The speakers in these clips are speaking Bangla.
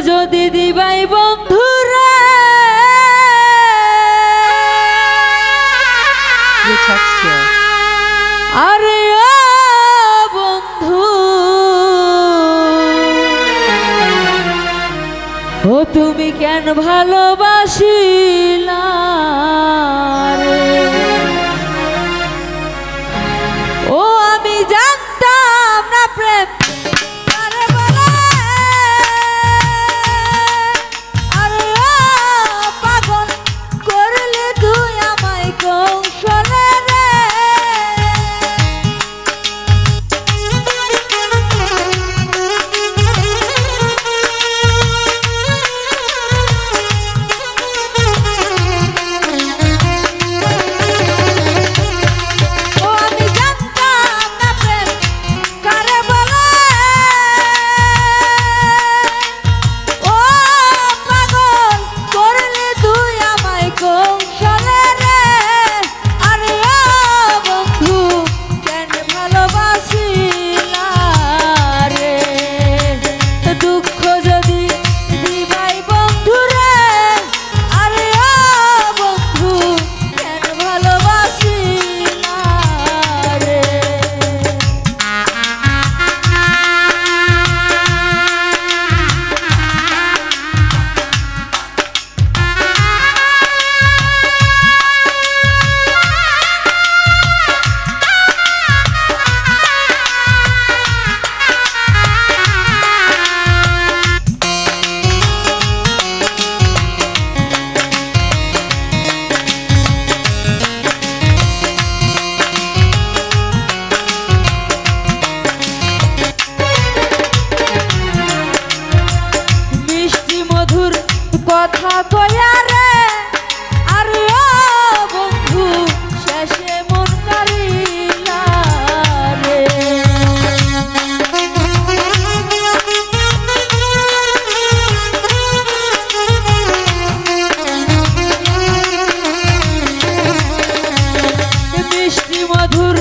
যদি দিবাই বন্ধুরা। আরে বন্ধু। ও তুমি কেন ভালোবাসিলা কি মধুর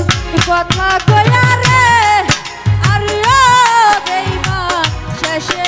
কথা কয়া রে আর বেইমান শেষে